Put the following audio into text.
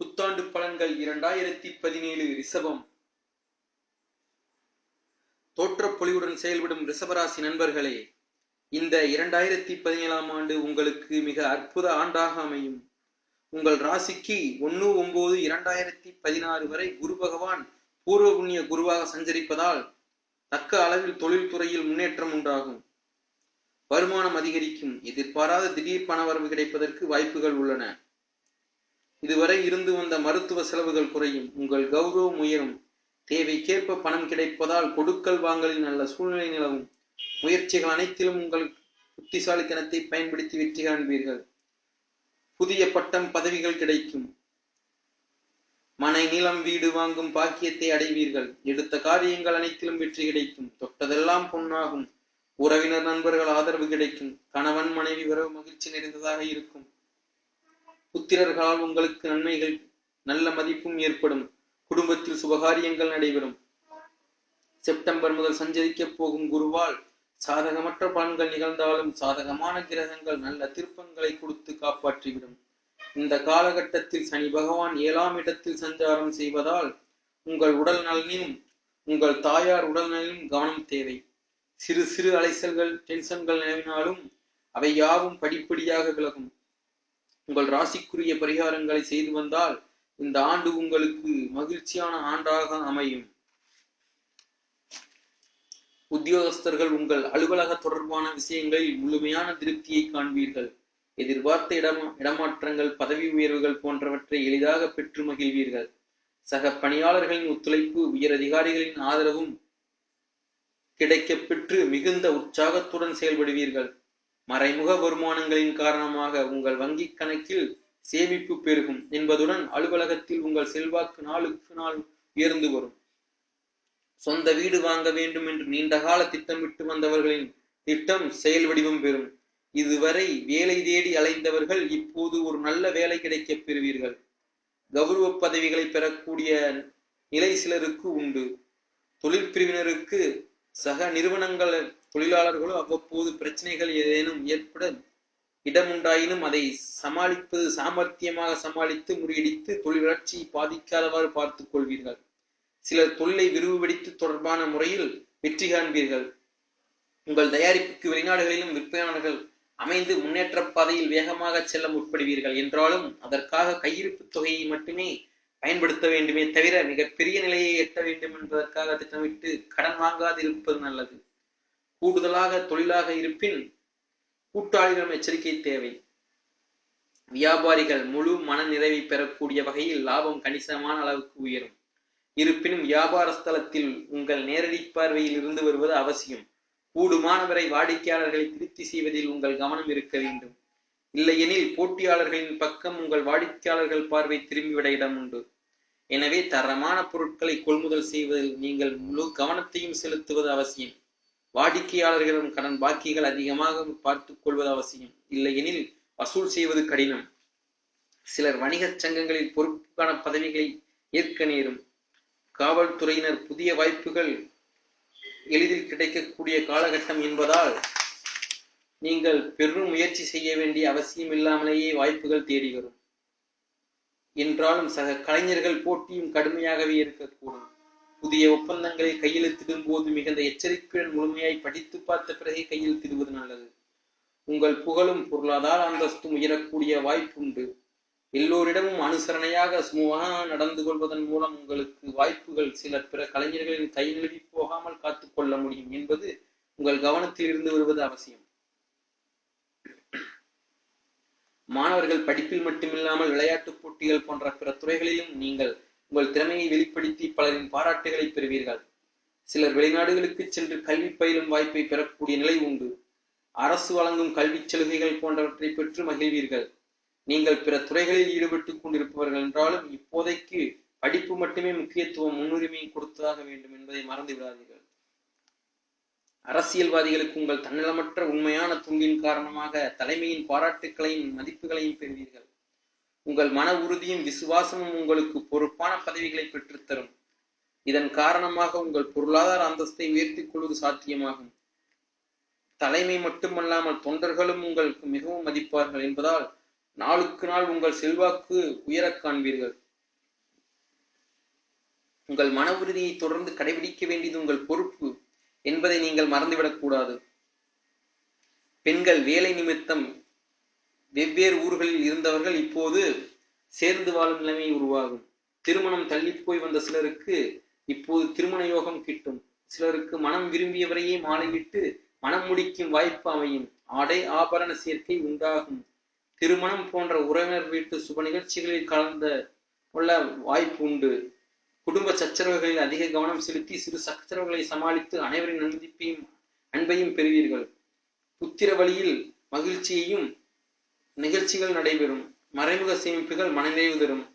புத்தாண்டு பலன்கள் இரண்டாயிரத்தி பதினேழு ரிஷபம். தோற்றப்பொலிவுடன் செயல்படும் ரிஷபராசி நண்பர்களே இந்த இரண்டாயிரத்தி பதினேழாம் ஆண்டு உங்களுக்கு மிக அற்புத ஆண்டாக அமையும். உங்கள் ராசிக்கு ஒன்று ஒன்பது இரண்டாயிரத்தி பதினாறு வரை குரு பகவான் பூர்வ புண்ணிய குருவாக சஞ்சரிப்பதால் தக்க அளவில் தொழில்துறையில் முன்னேற்றம் உண்டாகும். வருமானம் அதிகரிக்கும் எதிர்பாராத திடீர் பணவரவு கிடைப்பதற்கு வாய்ப்புகள் உள்ளன. இதுவரை இருந்து வந்த மருத்துவ செலவுகள் குறையும். உங்கள் கௌரவம் உயரும். தேவைக்கேற்ப பணம் கிடைப்பதால் கொடுக்கல் வாங்கலில் நல்ல சூழ்நிலை நிலவும். முயற்சிகள் அனைத்திலும் உங்கள் புத்திசாலித்தனத்தை பயன்படுத்தி வெற்றி காண்பீர்கள். புதிய பட்டம் பதவிகள் கிடைக்கும். மனை நிலம் வீடு வாங்கும் பாக்கியத்தை அடைவீர்கள். எடுத்த காரியங்கள் அனைத்திலும் வெற்றி கிடைக்கும். தொட்டதெல்லாம் பொன்னாகும். உறவினர் நண்பர்கள் ஆதரவு கிடைக்கும். கணவன் மனைவி உறவு மகிழ்ச்சி நிறைந்ததாக இருக்கும். புத்திரர்களால் உங்களுக்கு நன்மைகள் நல்ல மதிப்பும் ஏற்படும். குடும்பத்தில் சுபகாரியங்கள் நடைபெறும். செப்டம்பர் முதல் சஞ்சரிக்கப் போகும் குருவால் சாதகமற்ற பலன்கள் நிகழ்ந்தாலும் சாதகமான கிரகங்கள் நல்ல திருப்பங்களை கொடுத்து காப்பாற்றிவிடும். இந்த காலகட்டத்தில் சனி பகவான் ஏழாம் இடத்தில் சஞ்சாரம் செய்வதால் உங்கள் உடல் நலனிலும் உங்கள் தாயார் உடல் நலனிலும் கவனம் தேவை. சிறு சிறு அலைசல்கள் டென்ஷன்கள் நிலவினாலும் அவை யாவும் படிப்படியாக விலகும். உங்கள் ராசிக்குரிய பரிகாரங்களை செய்து வந்தால் இந்த ஆண்டு உங்களுக்கு மகிழ்ச்சியான ஆண்டாக அமையும். உத்தியோகஸ்தர்கள் உங்கள் அலுவலக தொடர்பான விஷயங்களில் முழுமையான திருப்தியை காண்பீர்கள். எதிர்பார்த்த இடமா இடமாற்றங்கள் பதவி உயர்வுகள் போன்றவற்றை எளிதாக பெற்று மகிழ்வீர்கள். சக பணியாளர்களின் ஒத்துழைப்பு உயரதிகாரிகளின் ஆதரவும் கிடைக்க பெற்று மிகுந்த உற்சாகத்துடன் செயல்படுவீர்கள். மறைமுக வருமானங்களின் காரணமாக உங்கள் வங்கிக் கணக்கில் சேமிப்பு பெருகும் என்பதுடன் அலுவலகத்தில் உங்கள் செல்வாக்கு நாளுக்கு நாள் உயர்ந்து வரும். சொந்த வீடு வாங்க வேண்டும் என்று நீண்டகால திட்டமிட்டு வந்தவர்களின் திட்டம் செயல் வடிவம் பெறும். இதுவரை வேலை தேடி அலைந்தவர்கள் இப்போது ஒரு நல்ல வேலை கிடைக்கப் பெறுவீர்கள். கௌரவ பதவிகளை பெறக்கூடிய நிலை சிலருக்கு உண்டு. தொழிற்பிரிவினருக்கு சக நிறுவனங்கள் தொழிலாளர்களோ அவ்வப்போது பிரச்சனைகள் ஏதேனும் ஏற்பட இடமுண்டாயினும் அதை சமாளிப்பது சாமர்த்தியமாக சமாளித்து முறியடித்து தொழில் வளர்ச்சியை பாதிக்காதவாறு பார்த்துக் கொள்வீர்கள். சிலர் தொழிலை விரிவுபடுத்தி தொடர்பான முறையில் வெற்றி காண்பீர்கள். உங்கள் தயாரிப்புக்கு வெளிநாடுகளிலும் விற்பனையாளர்கள் அமைந்து முன்னேற்ற பாதையில் வேகமாக செல்ல முற்படுவீர்கள். என்றாலும் அதற்காக கையிருப்பு தொகையை மட்டுமே பயன்படுத்த வேண்டுமே தவிர மிகப்பெரிய நிலையை எட்ட வேண்டும் என்பதற்காக திட்டமிட்டு கடன் வாங்காதிருப்பது நல்லது. கூடுதலாக தொழிலாக இருப்பின் கூட்டாளிகளிடம் எச்சரிக்கை தேவை. வியாபாரிகள் முழு மன நிறைவை பெறக்கூடிய வகையில் லாபம் கணிசமான அளவுக்கு உயரும். இருப்பினும் வியாபார ஸ்தலத்தில் உங்கள் நேரடி பார்வையில் இருந்து வருவது அவசியம். கூடுமானவரை வாடிக்கையாளர்களை திருப்தி செய்வதில் உங்கள் கவனம் இருக்க வேண்டும். இல்லையெனில் போட்டியாளர்களின் பக்கம் உங்கள் வாடிக்கையாளர்கள் பார்வை திரும்பிவிட இடம் உண்டு. எனவே தரமான பொருட்களை கொள்முதல் செய்வதில் நீங்கள் முழு கவனத்தையும் செலுத்துவது அவசியம். வாடிக்கையாளர்களிடம் கடன் பாக்கிகள் அதிகமாக பார்த்துக் கொள்வது அவசியம். இல்லையெனில் வசூல் செய்வது கடினம். சிலர் வணிகச் சங்கங்களில் பொறுப்புக்கான பதவிகளை ஏற்க நேரும். காவல்துறையினர் புதிய வாய்ப்புகள் எளிதில் கிடைக்கக்கூடிய காலகட்டம் என்பதால் நீங்கள் பெரும் முயற்சி செய்ய வேண்டிய அவசியம் இல்லாமலேயே வாய்ப்புகள் தேடி வரும் என்றாலும் சக கலைஞர்கள் போட்டியும் கடுமையாகவே இருக்கக்கூடும். புதிய ஒப்பந்தங்களை கையெழுத்திடும் போது மிகுந்த எச்சரிக்கையுடன் முழுமையாய் படித்து பார்த்த பிறகே கையெழுத்திடுவது நல்லது. உங்கள் புகழும் பொருளாதார அந்தஸ்தும் உயரக்கூடிய வாய்ப்புண்டு. எல்லோரிடமும் அனுசரணையாக சுமூகமாக நடந்து கொள்வதன் மூலம் உங்களுக்கு வாய்ப்புகள் சில பிற கலைஞர்களின் கை நழுவி போகாமல் காத்துக்கொள்ள முடியும் என்பது உங்கள் கவனத்தில் இருந்து வருவது அவசியம். மாணவர்கள் படிப்பில் மட்டுமில்லாமல் விளையாட்டுப் போட்டிகள் போன்ற பிற துறைகளிலும் நீங்கள் உங்கள் திறமையை வெளிப்படுத்தி பலரின் பாராட்டுகளை பெறுவீர்கள். சிலர் வெளிநாடுகளுக்கு சென்று கல்வி பயிலும் வாய்ப்பை பெறக்கூடிய நிலை உண்டு. அரசு வழங்கும் கல்விச் சலுகைகள் போன்றவற்றை பெற்று மகிழ்வீர்கள். நீங்கள் பிற துறைகளில் ஈடுபட்டுக் கொண்டிருப்பவர்கள் என்றாலும் இப்போதைக்கு படிப்பு மட்டுமே முக்கியத்துவம் முன்னுரிமை கொடுத்ததாக வேண்டும் என்பதை மறந்து விடாதீர்கள் அரசியல்வாதிகளுக்கு உங்கள் தன்னலமற்ற உண்மையான துண்டின் காரணமாக தலைமையின் பாராட்டுக்களையும் மதிப்புகளையும் பெறுவீர்கள். உங்கள் மன உறுதியும் விசுவாசமும் உங்களுக்கு பொறுப்பான பதவிகளை பெற்றுத்தரும். இதன் காரணமாக உங்கள் பொருளாதார அந்தஸ்தை உயர்த்திக் கொள்வது சாத்தியமாகும். தலைமை மட்டுமல்லாமல் தொண்டர்களும் உங்களுக்கு மிகவும் மதிப்பார்கள் என்பதால் நாளுக்கு நாள் உங்கள் செல்வாக்கு உயரக் காண்பீர்கள். உங்கள் மன உறுதியை தொடர்ந்து கடைபிடிக்க வேண்டியது உங்கள் பொறுப்பு என்பதை நீங்கள் மறந்துவிடக் கூடாது. பெண்கள் வேலை நிமித்தம் வெவ்வேறு ஊர்களில் இருந்தவர்கள் இப்போது சேர்ந்து வாழும் நிலைமை உருவாகும். திருமணம் தள்ளி போய் வந்த சிலருக்கு இப்போது திருமண யோகம் கிட்டும். சிலருக்கு மனம் விரும்பியவரையே மாலையிட்டு மனம் முடிக்கும் வாய்ப்பு அமையும். ஆடை ஆபரண சேர்க்கை உண்டாகும். திருமணம் போன்ற உறவினர் வீட்டு சுப நிகழ்ச்சிகளில் கலந்த கொள்ள வாய்ப்பு உண்டு. குடும்ப சச்சரவுகளில் அதிக கவனம் செலுத்தி சிறு சச்சரவுகளை சமாளித்து அனைவரின் நன்மதிப்பையும் அன்பையும் பெறுவீர்கள். புத்திர வழியில் மகிழ்ச்சியையும் நிகழ்ச்சிகள் நடைபெறும். மறைமுக சேமிப்புகள் மனநிறைவு தரும்.